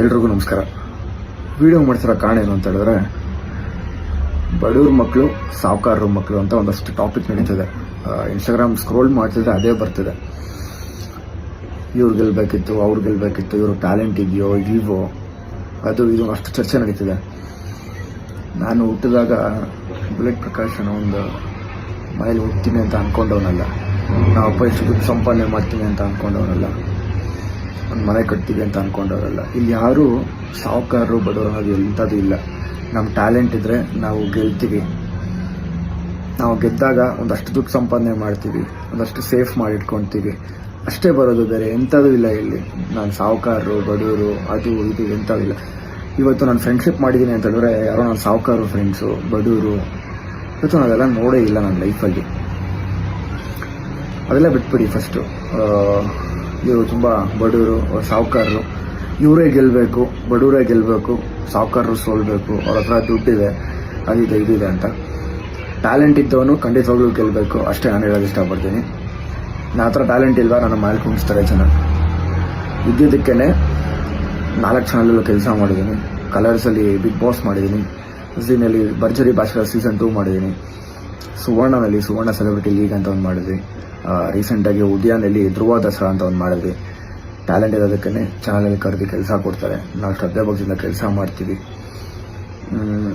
ಎಲ್ರಿಗೂ ನಮಸ್ಕಾರ. ವಿಡಿಯೋ ಮಾಡ್ತಿರೋ ಕಾರಣ ಏನು ಅಂತ ಹೇಳಿದ್ರೆ, ಬಡವ್ರ ಮಕ್ಕಳು ಸಾಹುಕಾರರ ಮಕ್ಕಳು ಅಂತ ಒಂದಷ್ಟು ಟಾಪಿಕ್ ನಡೀತದೆ. ಇನ್ಸ್ಟಾಗ್ರಾಮ್ ಸ್ಕ್ರೋಲ್ ಮಾಡ್ತಿದ್ರೆ ಅದೇ ಬರ್ತಿದೆ. ಇವ್ರು ಗೆಲ್ಬೇಕಿತ್ತು, ಅವ್ರು ಗೆಲ್ಬೇಕಿತ್ತು, ಇವರು ಟ್ಯಾಲೆಂಟ್ ಇದೆಯೋ, ಇಲ್ವೋ, ಅದು ಇದು ಅಷ್ಟು ಚರ್ಚೆ ನಡೀತಿದೆ. ನಾನು ಹುಟ್ಟಿದಾಗ ಬುಲೆಟ್ ಪ್ರಕಾಶನ ಒಂದು ಮನೇಲಿ ಹುಡ್ತೀನಿ ಅಂತ ಅಂದ್ಕೊಂಡವನಲ್ಲ ನಾವು ಅಪ್ಪ ದುಡ್ಡು ಸಂಪಾದನೆ ಮಾಡ್ತೀನಿ ಅಂತ ಅನ್ಕೊಂಡವನಲ್ಲ. ಒಂದು ಮನೆ ಕಟ್ತೀವಿ ಅಂತ ಅನ್ಕೊಂಡವರಲ್ಲ. ಇಲ್ಲಿ ಯಾರು ಸಾಹುಕಾರರು, ಬಡವರು ಹಾಗೆ ಎಂಥದ್ದು ಇಲ್ಲ. ನಮ್ಮ ಟ್ಯಾಲೆಂಟ್ ಇದ್ರೆ ನಾವು ಗೆಲ್ತೀವಿ. ನಾವು ಗೆದ್ದಾಗ ಒಂದಷ್ಟು ದುಡ್ಡು ಸಂಪಾದನೆ ಮಾಡ್ತೀವಿ, ಒಂದಷ್ಟು ಸೇಫ್ ಮಾಡಿ ಇಟ್ಕೊಳ್ತೀವಿ ಅಷ್ಟೇ ಬರೋದು ಬೇರೆ ಎಂಥದ್ದು ಇಲ್ಲ ಇಲ್ಲಿ. ನಾನು ಸಾಹುಕಾರರು, ಬಡವರು, ಅದು, ಇದು ಎಂಥದ್ದು ಇಲ್ಲ. ಇವತ್ತು ನಾನು ಫ್ರೆಂಡ್ಶಿಪ್ ಮಾಡಿದ್ದೀನಿ ಅಂತ ಹೇಳಿದ್ರೆ ಯಾರೋ ನಾನು ಸಾವುಕಾರರು ಫ್ರೆಂಡ್ಸು ಬಡವರು. ಇವತ್ತು ನಾವೆಲ್ಲ ನೋಡೇ ಇಲ್ಲ ನನ್ನ ಲೈಫಲ್ಲಿ ಅದೆಲ್ಲ ಬಿಟ್ಬಿಡಿ ಫಸ್ಟು ಇವರು ತುಂಬ ಬಡವರು ಸಾಹುಕಾರರು ಇವರೇ ಗೆಲ್ಲಬೇಕು ಬಡವರೇ ಗೆಲ್ಲಬೇಕು ಸಾಹುಕಾರರು ಸೋಲ್ಬೇಕು, ಅವ್ರ ಹತ್ರ ದುಡ್ಡಿದೆ ಅದಿದೆ ಇದಿದೆ ಅಂತ. ಟ್ಯಾಲೆಂಟ್ ಇದ್ದವನು ಖಂಡಿತವಾಗ್ಲೂ ಗೆಲ್ಲಬೇಕು ಅಷ್ಟೇ ನಾನು ಹೇಳೋದು ಇಷ್ಟಪಡ್ತೀನಿ. ನಾ ಹತ್ರ ಟ್ಯಾಲೆಂಟ್ ಇಲ್ವಾ, ನನ್ನ ಮನೇಲಿ ಕುಣಿಸ್ತಾರೆ ಜನ. ಇದ್ದಿದ್ದಕ್ಕೇ ನಾಲ್ಕು ಚಾನಲಲ್ಲೂ ಕೆಲಸ ಮಾಡಿದ್ದೀನಿ. ಕಲರ್ಸಲ್ಲಿ ಬಿಗ್ ಬಾಸ್ ಮಾಡಿದ್ದೀನಿ. ಸೀನಲ್ಲಿ ಭರ್ಜರಿ ಭಾಷೆ ಸೀಸನ್ ಟೂ ಮಾಡಿದ್ದೀನಿ. ಸುವರ್ಣನಲ್ಲಿ ಸುವರ್ಣ ಸೆಲೆಬ್ರಿಟಿ ಲೀಗ್ ಅಂತ ಒಂದು ಮಾಡಿದ್ವಿ. ರೀಸೆಂಟಾಗಿ ಉದ್ಯಾನಲ್ಲಿ ಧ್ರುವ ದಸರಾ ಅಂತ ಒಂದು ಮಾಡಿದ್ವಿ. ಟ್ಯಾಲೆಂಟ್ ಇರೋದಕ್ಕೇ ಚಾನಲಲ್ಲಿ ಕರೆದು ಕೆಲಸ ಕೊಡ್ತಾರೆ. ನಾವು ಶ್ರದ್ಧೆ ಭಕ್ತಿಯಿಂದ ಕೆಲಸ ಮಾಡ್ತೀವಿ.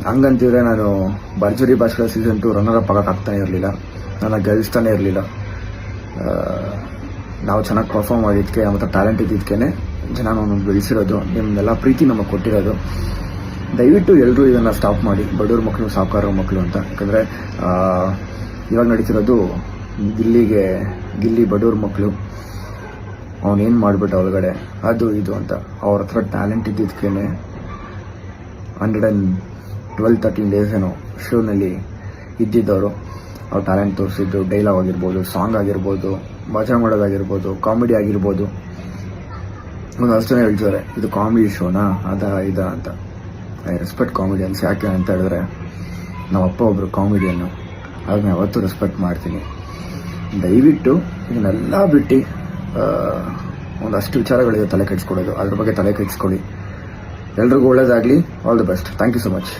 ಹಂಗಂತಿದ್ರೆ ನಾನು ಭರ್ಜರಿ ಭಾಷೆಗಳ ಸೀಸನ್ ಟು ರನ್ನರ್ ಅಪ್ ಆಗಕ್ಕೆ ಆಗ್ತಾನೆ ಇರಲಿಲ್ಲ. ನನ್ನ ಗೆಲ್ಸ್ತಾನೆ ಇರಲಿಲ್ಲ. ನಾವು ಚೆನ್ನಾಗಿ ಪರ್ಫಾರ್ಮ್ ಆಗಿದ್ದಕ್ಕೆ ಮತ್ತು ಟ್ಯಾಲೆಂಟ್ ಇದ್ದಿದ್ದಕ್ಕೇ ಜನ ನಮ್ಮನ್ನು ಬೆಳೆಸಿರೋದು ನಿಮ್ಮನ್ನೆಲ್ಲ ಪ್ರೀತಿ ನಮಗೆ ಕೊಟ್ಟಿರೋದು. ದಯವಿಟ್ಟು ಎಲ್ಲರೂ ಇದನ್ನು ಸ್ಟಾಪ್ ಮಾಡಿ. ಬಡವ್ರ ಮಕ್ಕಳು ಸಾವುಕಾರ ಮಕ್ಕಳು ಅಂತ. ಯಾಕಂದರೆ ಇವಾಗ ನಡೀತಿರೋದು ಗಿಲ್ಲಿಗೆ, ಗಿಲ್ಲಿ ಬಡವ್ರ ಮಕ್ಕಳು ಅವನೇನು ಮಾಡಿಬಿಟ್ಟ ಒಳಗಡೆ? ಅದು, ಇದು ಅಂತ. ಅವ್ರ ಹತ್ರ talent ಇದ್ದಿದ್ದಕ್ಕೇ hundred and twelve thirteen days ಏನೋ ಶೋನಲ್ಲಿ ಇದ್ದಿದ್ದವರು. ಅವ್ರ ಟ್ಯಾಲೆಂಟ್ ತೋರಿಸಿದ್ದು ಡೈಲಾಗ್ ಆಗಿರ್ಬೋದು ಸಾಂಗ್ ಆಗಿರ್ಬೋದು, ಭಾಷಣ ಮಾಡೋದಾಗಿರ್ಬೋದು ಕಾಮಿಡಿ ಆಗಿರ್ಬೋದು. ಒಂದು ಅಷ್ಟೇ ಹೇಳ್ತಾರೆ ಇದು ಕಾಮಿಡಿ ಶೋನಾ ಅದ, ಇದ ಅಂತ. ಐ ರೆಸ್ಪೆಕ್ಟ್ ಕಾಮಿಡಿಯನ್ಸ್ ಯಾಕೆ? ಅಂತ ಹೇಳಿದ್ರೆ ನಮ್ಮ ಅಪ್ಪ ಒಬ್ಬರು ಕಾಮಿಡಿಯನ್ನು ಅದನ್ನ ಯಾವತ್ತೂ ರೆಸ್ಪೆಕ್ಟ್ ಮಾಡ್ತೀನಿ. ದಯವಿಟ್ಟು ಇದನ್ನೆಲ್ಲ ಬಿಟ್ಟು ಒಂದಷ್ಟು ವಿಚಾರಗಳಿದೆ ತಲೆ ಕೆಡಿಸ್ಕೊಳ್ಳೋದು ಅದ್ರ ಬಗ್ಗೆ ತಲೆ ಕೆಡಿಸ್ಕೊಳ್ಳಿ. ಎಲ್ರಿಗೂ ಒಳ್ಳೇದಾಗಲಿ. All the best thank you so much